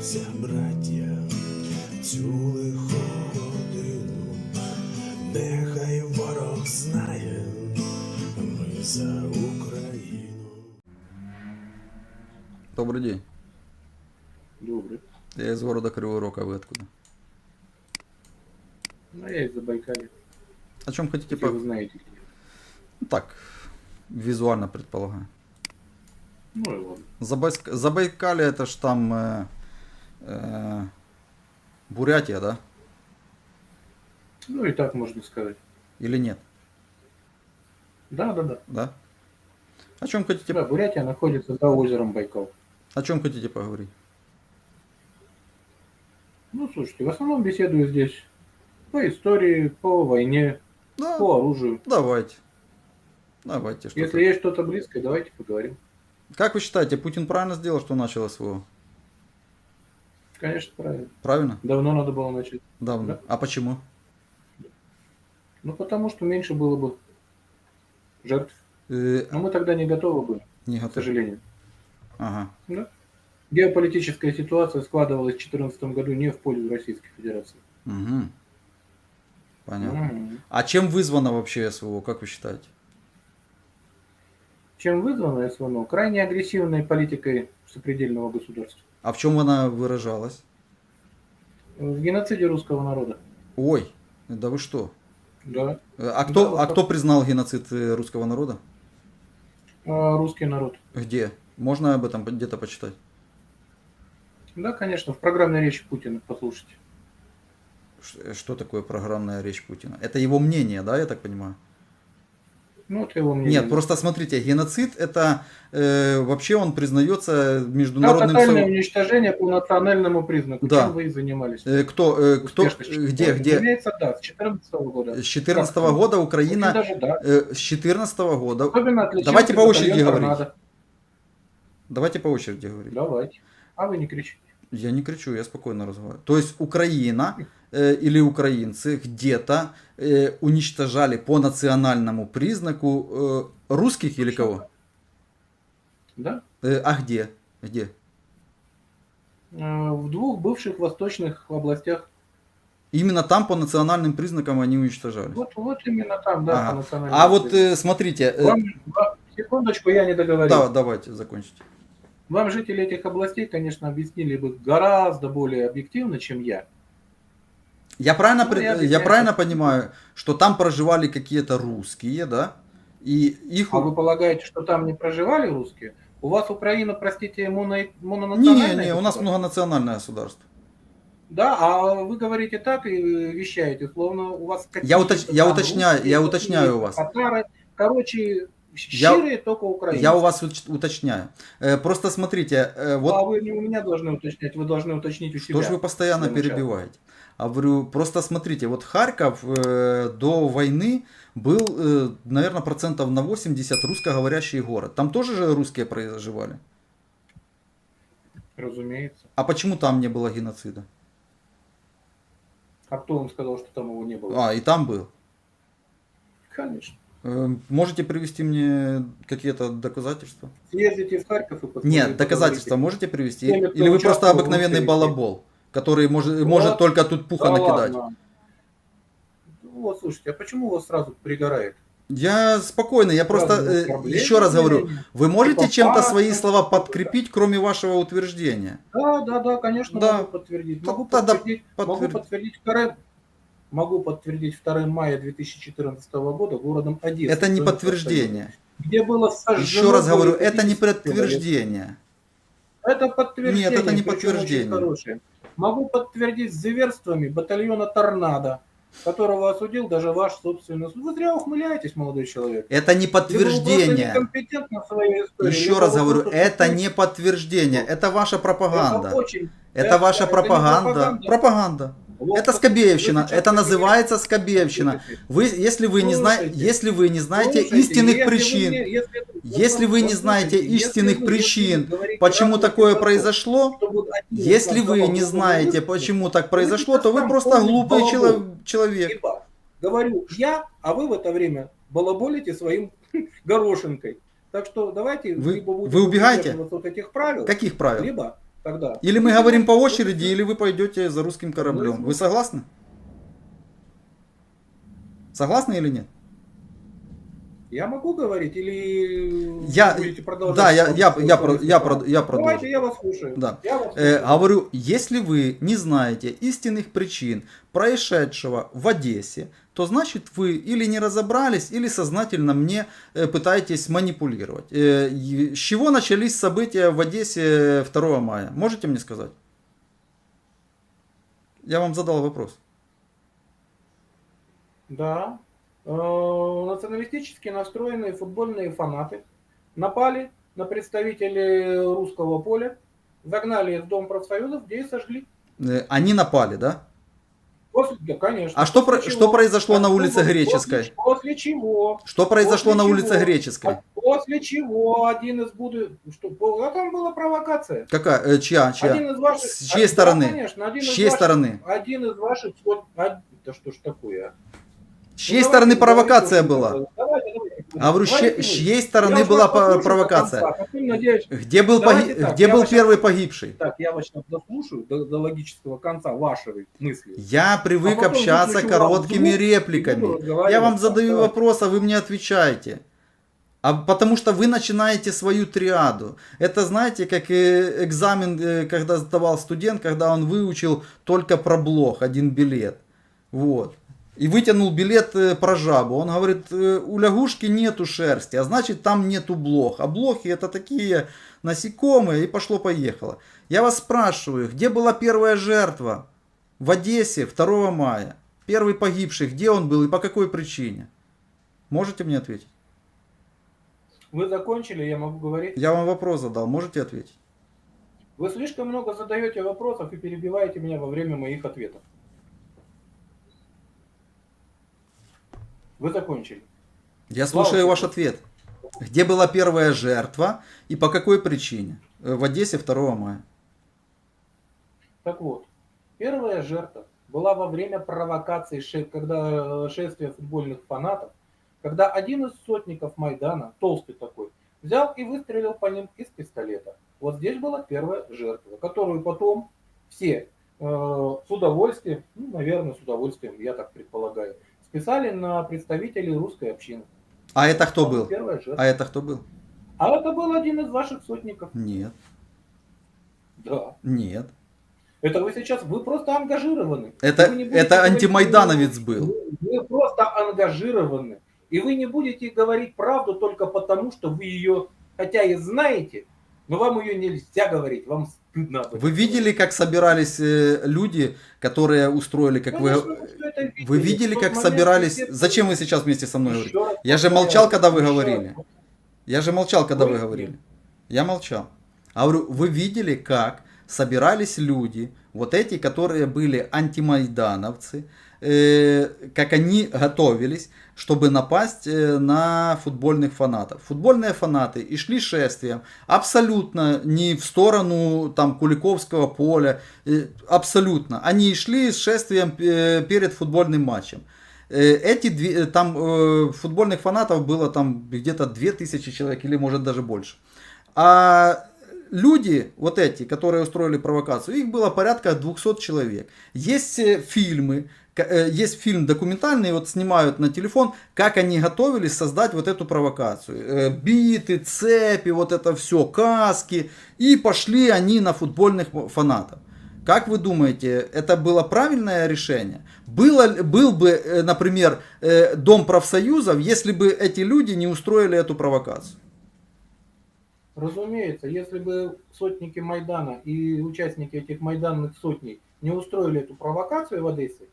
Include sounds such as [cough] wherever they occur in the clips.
Зійшлися браття в цю лиху годину, нехай ворог знає, ми за Україну. Добрый день. Добрый. Я из города Кривой Рог, а вы откуда? Ну, я из Забайкалья. О чем хотите Если по... вы знаете. где. Ну, Так, визуально предполагаю. Ну и ладно. Забайск... Забайкалье это ж там э, э, Бурятия, да? Ну и так можно сказать. Или нет? Да, да, да. Да? О чем хотите, Да, Бурятия находится за озером Байкал. о чем хотите поговорить? Ну, слушайте, в основном беседую здесь по истории, по войне, Да, по оружию. давайте. Давайте. Что Если есть что-то близкое, давайте поговорим. Как вы считаете, Путин правильно сделал, что начал СВО? Конечно, правильно. Правильно? Давно надо было начать. Давно. Да. А почему? Ну, потому что меньше было бы жертв. Э, Но мы тогда не готовы были, не к готов. сожалению. Ага. Да? Геополитическая ситуация складывалась в 2014 году не в пользу Российской Федерации. Угу. Понятно. Мгм. А чем вызвано вообще СВО, как вы считаете? Чем вызвано СВО? Крайне агрессивной политикой сопредельного государства. А в чем она выражалась? В геноциде русского народа. Ой, да вы что? Да. Э, А кто, Да, вот а кто признал геноцид э, русского народа? А русский народ. Где? Можно об этом где-то почитать? Да, конечно, в программной речи Путина послушайте. Что такое программная речь Путина? Это его мнение, да, я так понимаю? Ну, это его мнение. Нет, просто смотрите, геноцид это э, вообще он признается Да, международным тотальное со- уничтожение по национальному признаку. Да. Чем вы и занимались. Э, кто, э, кто, Успешно э, где, где? Имеется, да, с 2014 года. С 2014 Как? года Украина, даже, да. э, с 2014 года, Особенно Давайте по очереди говорить. «Торнадо». давайте по очереди говорить. Давайте. А вы не кричите. Я не кричу, я спокойно разговариваю. То есть Украина э, или украинцы где-то э, уничтожали по национальному признаку э, русских или кого? Да? Э, а где? Где? Э, В двух бывших восточных областях. Именно там по национальным признакам они уничтожались. Вот, вот именно там, да, Ага. по национальному А вот признаку. э, смотрите, э, вам- секундочку, я не договорил. да, давайте закончите. Вам жители этих областей, конечно, объяснили бы гораздо более объективно, чем я. Я правильно, Ну, я я, правильно понимаю, что там проживали какие-то русские, да? И их... А вы полагаете, что там не проживали русские? У вас Украина, простите, моно, Не, мононациональная? не, у нас многонациональное государство. Да, а вы говорите так и вещаете, словно у вас Я уточ- я уточняю- русские, я уточняю у вас. Татары, короче, Я- щирые только украинцы. Я у вас уточняю. Э, Просто смотрите, э, вот А вы не у меня должны уточнять, вы должны уточнить у себя. Что ж вы постоянно для начала. перебиваете? А говорю, просто смотрите, вот Харьков э, до войны был, э, наверное, процентов на 80 русскоговорящий город. Там тоже же русские проживали. Разумеется. А почему там не было геноцида? А кто вам сказал, что там его не было? А, и там был. Конечно. Э, Можете привести мне какие-то доказательства? Съездите в Харьков и. Нет, доказательства можете привести? Теми, Или вы просто обыкновенный русской балабол, который может, Вот. может только тут пуха Да накидать? ладно. Ну, Вот, слушайте, а почему вас сразу пригорает? Я спокойно, я просто э, еще раз говорю, вы можете Типа чем-то свои ну, слова подкрепить, кроме вашего утверждения? Да, да, да, конечно, Да. могу подтвердить. Могу тогда подтвердить, могу подтверди. подтвердить вторым. Могу подтвердить 2 мая 2014 года городом Одесса. Это не подтверждение. Где было сожжено... Еще раз говорю, это не 50 человек. подтверждение. Это подтверждение. Нет, это не подтверждение. Могу подтвердить зверствами батальона «Торнадо», которого осудил даже ваш собственный суд. Вы зря ухмыляетесь, молодой человек. Это не подтверждение. истории, Еще раз говорю, это не подтверждение. Это ваша Это пропаганда. очень... Это ваша это пропаганда. пропаганда. Пропаганда. Это скобеевщина. Это называется скобеевщина. Вы, если вы не знаете, если вы не знаете истинных причин, если, вы не знаете истинных причин, почему такое произошло, Если вы не знаете, почему так произошло, то вы просто глупый человек. Либо говорю я, а вы в это время балаболите своим [laughs] горошинкой. Так что давайте Вы- либо будем вы убегаете? вот этих правил, Каких правил? либо тогда. Или мы говорим по очереди, или вы пойдете за русским кораблем. Вы согласны? Согласны или нет? Я могу говорить или Я- будете продолжать? Да, я, я, я, про- я, про- я продолжу. Давайте, я вас слушаю. Да. Я вас Э, слушаю. говорю, если вы не знаете истинных причин происшедшего в Одессе, то значит вы или не разобрались, или сознательно мне э, пытаетесь манипулировать. Э, с чего начались события в Одессе 2 мая? Можете мне сказать? Я вам задал вопрос. Да. Э, Националистически настроенные футбольные фанаты напали на представителей русского поля, загнали их в Дом профсоюзов, где и сожгли. Э, Они напали, да? После, да, конечно. А что про- что произошло на улице Греческой? После, чего? Что произошло После на улице чего? Греческой? А После чего один из будущих... Что, а там была провокация. Какая? Э, чья? Чья? Один из ваших... С чьей а, да, стороны? конечно, один С из чьей ваших- стороны? Один из ваших... вот, а- Да что ж такое, а? С чьей Ну, стороны провокация была? А говорю, с чьей- стороны была провокация? Где был, погиб- так, где был первый погибший? Так, я вас сейчас дослушаю до, до логического конца вашей мысли. Я привык А общаться вам короткими и репликами. Я вам так, задаю давайте. вопрос, а вы мне отвечаете. А потому что вы начинаете свою триаду. Это знаете, как э, экзамен, э, когда сдавал студент, когда он выучил только про блох, один билет. Вот. И вытянул билет э, про жабу. Он говорит, э, у лягушки нету шерсти, а значит там нету блох. А блохи это такие насекомые, и пошло-поехало. Я вас спрашиваю, где была первая жертва? В Одессе 2 мая. Первый погибший, где он был и по какой причине? Можете мне ответить? Вы закончили, я могу говорить. Я вам вопрос задал, можете ответить? Вы слишком много задаете вопросов и перебиваете меня во время моих ответов. Вы закончили. Я Слава слушаю ваш ответ. Где была первая жертва и по какой причине? Э, В Одессе 2 мая. Так вот, первая жертва была во время провокации, когда э, шествия футбольных фанатов, когда один из сотников Майдана, толстый такой, взял и выстрелил по ним из пистолета. Вот здесь была первая жертва, которую потом все э, с удовольствием, ну, наверное, с удовольствием, я так предполагаю, списали на представителей русской общины. А это кто был? Первая жертва. А это кто был? А это был один из ваших сотников. Нет, Да. нет. Это вы сейчас, вы просто ангажированы. Это, это говорить, антимайдановец был. Вы, вы просто ангажированы. И вы не будете говорить правду только потому, что вы ее, хотя и знаете, но вам ее нельзя говорить, вам стыдно. об этом Вы видели, как собирались э, люди, которые устроили, как вы... Конечно, всё это видели. Вы видели, как момент собирались... все- Зачем вы сейчас вместе со мной говорите? Я же молчал, когда вы говорили. Я же молчал, когда вы Вы- говорили. Я молчал. А говорю, вы видели, как собирались люди, вот эти, которые были антимайдановцы, как они готовились, чтобы напасть э, на футбольных фанатов. Футбольные фанаты и шли шествием абсолютно не в сторону там Куликовского поля, э, абсолютно. Они шли с шествием э, перед футбольным матчем. Э, Эти две- э, там э, футбольных фанатов было там где-то 2000 человек или может даже больше. А люди, вот эти, которые устроили провокацию, их было порядка 200 человек. Есть э, фильмы, э, есть фильм документальный, вот снимают на телефон, как они готовились создать вот эту провокацию. Э, Биты, цепи, вот это все, каски. И пошли они на футбольных фанатов. Как вы думаете, это было правильное решение? Было, был бы, э, например, э, Дом профсоюзов, если бы эти люди не устроили эту провокацию? Разумеется, если бы сотники Майдана и участники этих майданных сотней не устроили эту провокацию в Одессе,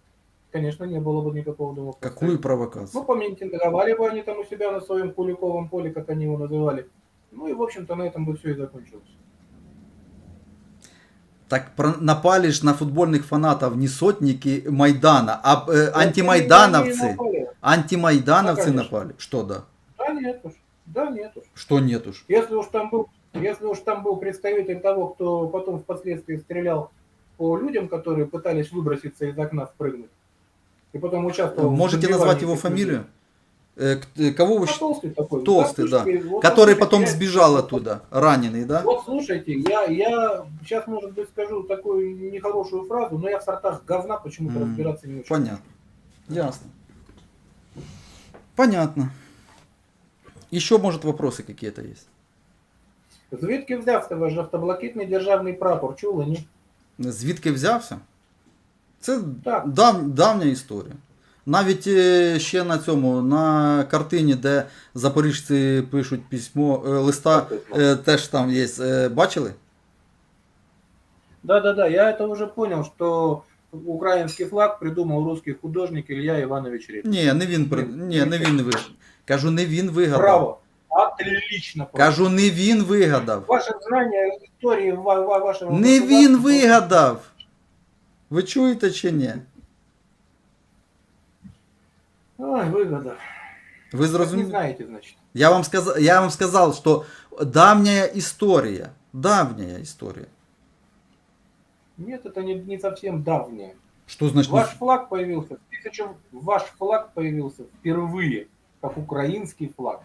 конечно, не было бы никакого дома. Какую провокацию? Ну, поминтинговали бы они там у себя на своем Куликовом поле, как они его называли. Ну и, в общем-то, на этом бы все и закончилось. Так напали ж на футбольных фанатов не сотники Майдана, а э, антимайдановцы. Антимайдановцы Да, напали. Что да? Да нет уж, да нет уж. Что нет уж? Если уж там был, если уж там был представитель того, кто потом впоследствии стрелял по людям, которые пытались выброситься из окна, спрыгнуть, и потом участвовал в Можете забивании назвать его этих людей. фамилию? Э, к- э, Кого вы А щ- толстый такой. Толстый, да. слушайте, вот Который слушайте, потом я- сбежал оттуда, раненый, да? Вот слушайте, я, я сейчас, может быть, скажу такую нехорошую фразу, но я в сортах говна почему-то М, разбираться не очень. Понятно. Ясно. Понятно. Еще, может, вопросы какие-то есть? Звідки взявся ваш жовто-блакитний державний прапор? Чули, ні? Звідки взявся? Це Так. дав, давня історія. Навіть е, ще на цьому, на картині, де запоріжці пишуть письмо, е, листа, е, теж там є. Бачили? Да-да-да, я это уже понял, что украинский флаг придумал русский художник Илья Иванович Репин. Ні, не він при... Ні, не він вигадав. Кажу, не він вигадав. Браво! Отлично! просто. Кажу, не він вигадав. Ваше знание истории ва- ва- Не він вигадав. Ви чуєте чи ні? Ой, выгода. Ви Не зрозуміли? знаете, значит. Я вам сказал, я вам сказал, что давняя история, давняя история. Нет, это не, не совсем давнее. Что значит? Ваш флаг появился, в тысячу- ваш флаг появился впервые как украинский флаг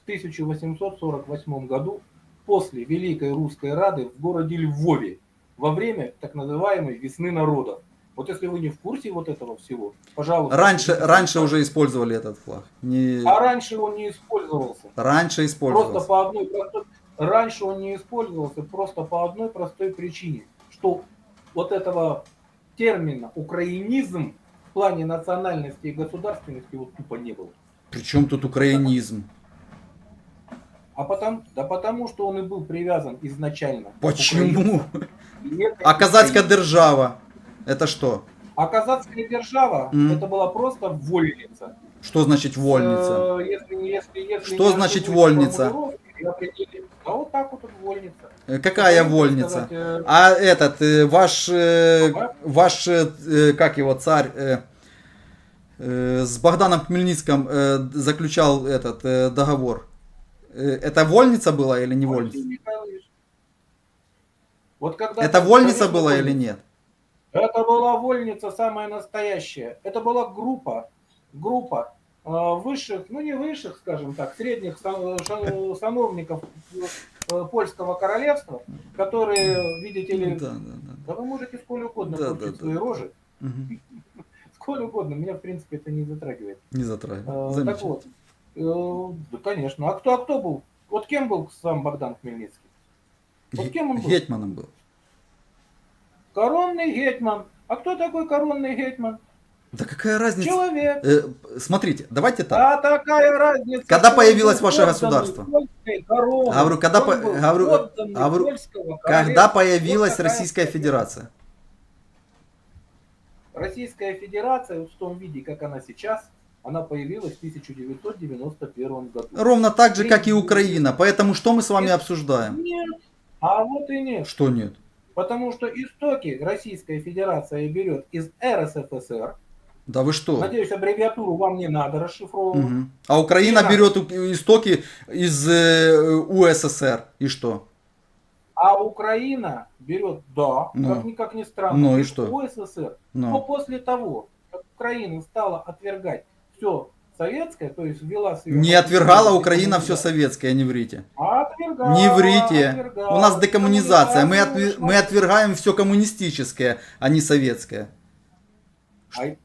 в 1848 году после Великой Русской Рады в городе Львове во время так называемой весны народов. Вот если вы не в курсе вот этого всего, пожалуйста. Раньше, раньше уже использовали этот флаг. Не... А раньше он не использовался. Раньше Просто использовался. по одной простой... Раньше он не использовался просто по одной простой причине, что вот этого термина украинизм в плане национальности и государственности вот тупо не было. Причем тут украинизм? А потому, да потому что он и был привязан изначально. к Почему? Украине. А казацкая держава? Это что? А казацкая держава Мгм. это была просто вольница. Что значит вольница? Э, если, если, если Что не значит вольница? формулировки, А вот так вот, вот вольница. Э, Какая Украина, вольница? сказать, э, А этот, э, ваш, э, Ага. ваш, э, э, как его, царь, э, э, с Богданом Хмельницким э, заключал этот э, договор. Э, Это вольница была или не вольница? Михайлович. Вот когда Это вольница была или нет? Это была вольница самая настоящая. Это была группа, группа э, высших, ну не высших, скажем так, средних сановников э, польского королевства, которые, видите ли, Да, да, да. да вы можете сколь угодно Да, крутить да, свои да. рожи, Мгм. [laughs] сколь угодно, меня в принципе это не затрагивает. Не Э, затрагивай. так вот, да, конечно. А кто, а кто был? Вот кем был сам Богдан Хмельницкий? Вот кем он был? Гетманом был. Коронный гетман. А кто такой коронный гетман? Да какая разница? Человек. Э, смотрите, давайте так. А такая разница. Когда появилось ваше государство? короны. Говорю, когда по- говорю, говорю, Когда появилась Вот такая Российская история. Федерация? Российская Федерация в том виде, как она сейчас, она появилась в 1991 году. Ровно так же, как и Украина. Поэтому что мы с вами обсуждаем? Нет. А вот и нет. Что нет? Потому что истоки Российская Федерация берет из РСФСР. Да вы что? Надеюсь, аббревиатуру вам не надо расшифровывать. Мгм. А Украина Не берет у- истоки из э, УССР. И что? А Украина берет, да, Ну. как, ни, как ни странно, Ну и что? УССР. Но Ну. после того, как Украина стала отвергать все советское, то есть ввела свое... Не отвергала Украина все советское, не врите. А отвергала, Не врите. отвергала. У нас декоммунизация. Мы, Коммунизацию отве- мы отвергаем все коммунистическое, а не советское. Ай,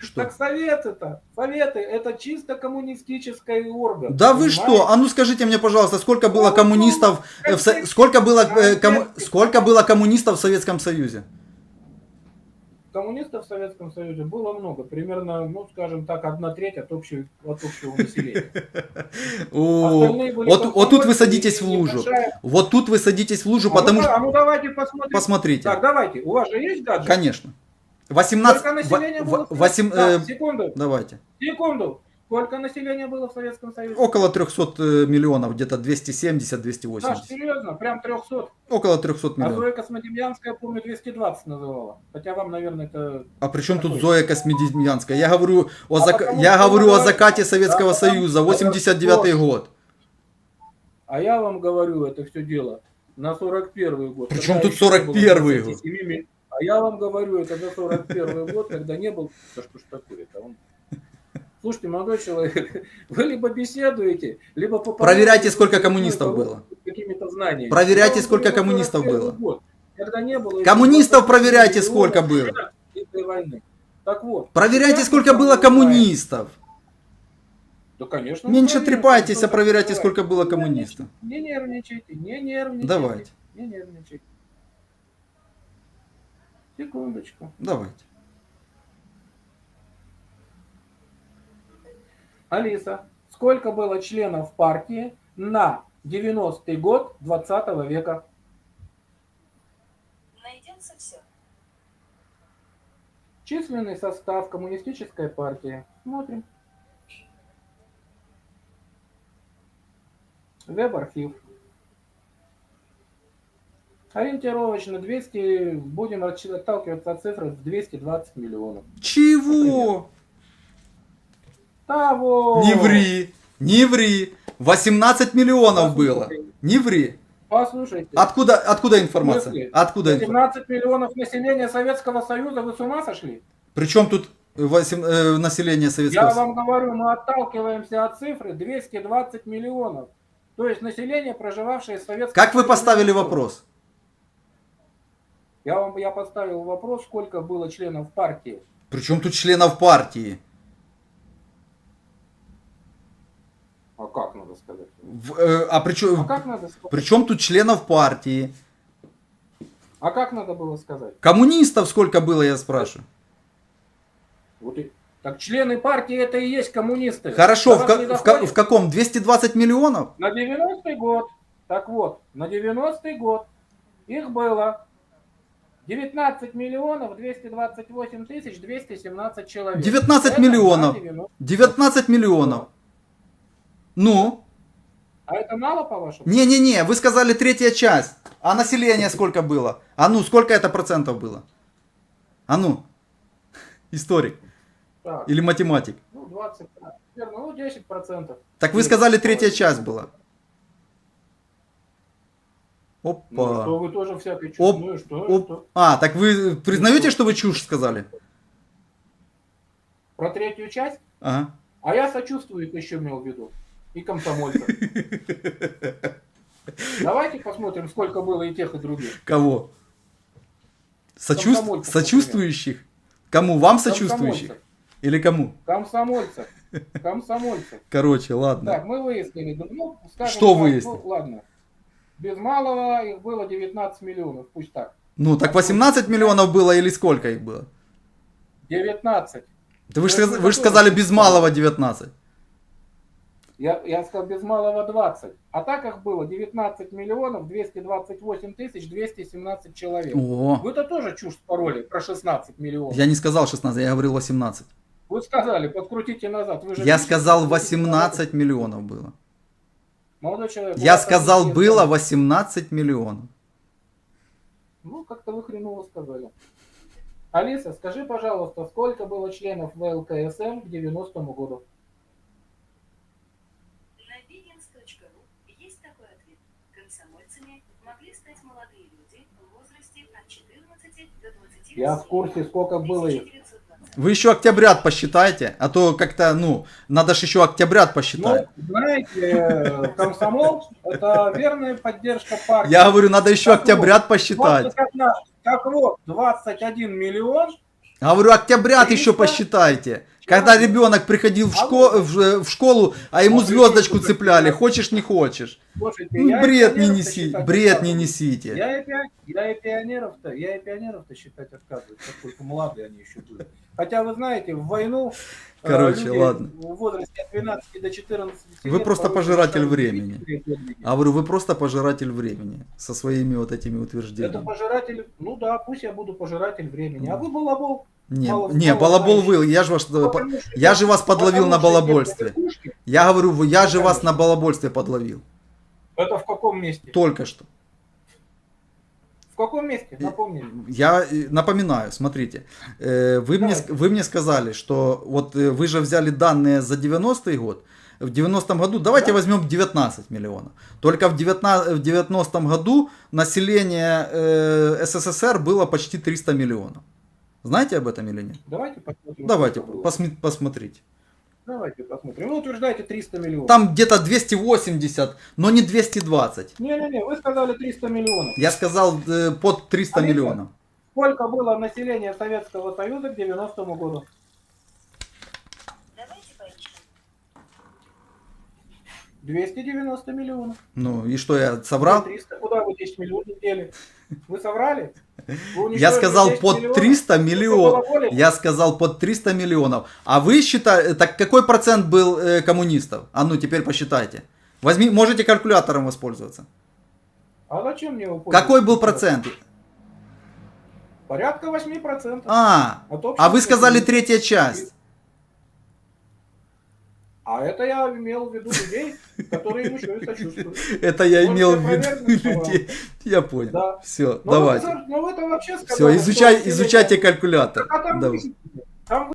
Что? Так советы-то, советы, это чисто коммунистический орган. Да вы понимаете? что? А ну скажите мне, пожалуйста, сколько было Ну, коммунистов, э, в сколько было, э, кому- сколько было коммунистов в Советском Союзе? Коммунистов в Советском Союзе было много, примерно, ну, скажем так, одна треть от общего, от общего населения. [laughs] Вот, вот тут вы садитесь в лужу. небольшая- Вот тут вы садитесь в лужу, А потому что... А ну давайте посмотрим. Посмотрите. Так, давайте. У вас же есть гаджет? Конечно. 18... Сколько населения было? э, секунду, Давайте. секунду. Сколько населения было в Советском Союзе? Около 300 э, миллионов, где-то 270-280. Саш, серьезно, прям 300. Около 300 А миллионов. Зоя Космодемьянская, помню, 220 называла. Хотя вам, наверное, это... А при чем тут? Зоя Космедемьянская? Я говорю о, А зак- потому я говорю о она- закате Советского Да, Союза, это 89 ложь. год. А я вам говорю это все дело на 41 год. Причем тут еще не было 41-й 27 ми- А я вам говорю это за 41 год, когда не был... Да что ж такое-то? Слушайте, молодой человек, [laughs] вы либо беседуете, либо Проверяйте, сколько коммунистов было. какими-то знаниями. Проверяйте, сколько коммунистов 41 было. год, когда не было Коммунистов проверяйте, 20 сколько было. войны. Так вот. Проверяйте, сколько было коммунистов. Да, конечно. Меньше трепайтесь, а проверяйте, сколько было коммунистов. Не нервничайте, не нервничайте. Давайте. Не нервничайте. Секундочку. Давайте. Алиса, сколько было членов партии на 90-й год 20 века? Найдется все. Численный состав коммунистической партии. Смотрим. Веб-архив. Ориентировочно 200, будем отталкиваться от цифры в 220 миллионов. Чего? Того! Не ври, не ври. 18 миллионов было. Не ври. Послушайте. Откуда, откуда информация? Откуда информация? 17 миллионов населения Советского Союза, вы с ума сошли? Причем тут восем- э, население Советского Я Союза? вам говорю, мы отталкиваемся от цифры 220 миллионов. То есть население, проживавшее в Советском Как вы Союзе. поставили вопрос? Я вам я поставил вопрос, сколько было членов партии. Причем тут членов партии? А как надо сказать? В- э, а А причем, как надо сказать? причем тут членов партии? А как надо было сказать? Коммунистов сколько было, я спрашиваю? Вот и... Так члены партии это и есть коммунисты. Хорошо, в, ка- в доходит? в каком? 220 миллионов? На 90-й год. Так вот, на 90-й год их было 19 миллионов 228 тысяч 217 человек. 19 Это миллионов. на 90. 19 миллионов. Ну? А это мало, по-вашему? Не-не-не, вы сказали третья часть. А население сколько было? А ну, сколько это процентов было? А ну, [laughs] историк Так, или математик. ну, 20, верно, ну, 10 процентов. Так вы сказали третья часть была. Ну, что Опа. вы тоже всякой чушь. Оп, Ну и что? Оп. что? А, так вы признаете, что вы чушь сказали? Про третью часть? Ага. А я сочувствую еще имел в виду. И комсомольцев. Давайте посмотрим, сколько было и тех, и других. Кого? Сочувств... Сочувствующих? Кому? Вам сочувствующих? Или кому? Комсомольцев. Комсомольцев. Короче, ладно. Так, мы выяснили. Ну, скажем Что так, выяснили? ну, ладно. Без малого их было 19 миллионов. Пусть так. Ну, так 18 миллионов было или сколько их было? 19. Да вы же Ну, вы сказали без малого 19. Я, я сказал без малого 20. А так их было 19 миллионов 228 тысяч 217 человек. О, Вы-то тоже чушь спороли про 16 миллионов. я не сказал 16, я говорил 18. Вы сказали, подкрутите назад. Вы же Я сказал что 18 миллионов было. Молодой человек. Я сказал ответ было есть. 18 миллионов. Ну, как-то вы хреново сказали. Алиса, скажи, пожалуйста, сколько было членов ВЛКСМ к 90-му году? На Bigins.ru есть такой ответ. Комсомольцами могли стать молодые люди в возрасте от 14 до 20 Я в курсе, сколько было их. 1920. Вы еще октябрят посчитайте, а то как-то, ну, надо же еще октябрят Ну, посчитать. знаете, э, комсомол – это верная поддержка партии. Я говорю, надо еще Так вот, октябрят Вот посчитать. как, как вот, 21 миллион, Я говорю, октябрят 300 еще посчитайте. Когда ребенок приходил в, шко- в, в школу, а ему звездочку цепляли, хочешь не хочешь. слушайте, Ну, бред не неси, бред не несите. Я и, я и пионеров-то, я и пионеров-то считать отказываюсь, поскольку молодые они еще были. Хотя вы знаете, в войну э, Короче, люди ладно. в возрасте от 12 до 14 Вы лет просто порой пожиратель времени. А говорю, вы просто пожиратель времени со своими вот этими Это утверждениями. пожиратель, ну да, пусть я буду пожиратель времени. А вы балабол. Не, мало- не, балабол знающий. вы, я же вас, я же вас подловил на балабольстве. Я говорю, я же вас на балабольстве подловил. Это в каком месте? Только что. В каком месте? Напомни. Я напоминаю, смотрите, э, вы мне, Давай. вы мне сказали, что вот э, вы же взяли данные за 90-й год, в 90-м году, давайте Да. возьмем 19 миллионов. Только в 19, в 90 году население э, СССР было почти 300 миллионов. Знаете об этом или нет? Давайте посмотрим. Давайте, посме- посмотрите. Давайте посмотрим. Вы утверждаете 300 миллионов. Там где-то 280, но не 220. Не-не-не, вы сказали 300 миллионов. Я сказал э, под 300 Олег, миллионов. Сколько было населения Советского Союза к 90 году? Давайте поищем. 290 миллионов. Ну и что, я соврал? 300. Куда вы 10 миллионов дели? Вы соврали? Вы Я сказал 10 под миллионов? 300 Сколько миллионов. Я сказал под 300 миллионов. А вы считаете, так какой процент был э, коммунистов? А ну теперь посчитайте. Возьми, можете калькулятором воспользоваться. А зачем мне его пользоваться? Какой был процент? Порядка 8%. А, общего а вы сказали третья часть. А это я имел в виду людей, которые им еще и сочувствуют. Это я Можете имел в виду проверить, людей. Я понял. Да. Все, Но давайте. Вы, ну вы это вообще Все, сказали, изучай, что изучайте население- калькулятор. А там Давай. вы- там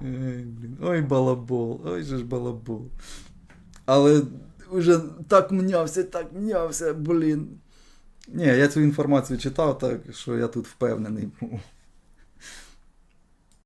Ой, блін. Ой, балабол, ой же ж балабол. Але вже так мнявся, так мнявся, блін. Ні, я цю інформацію читав, так що я тут впевнений. був.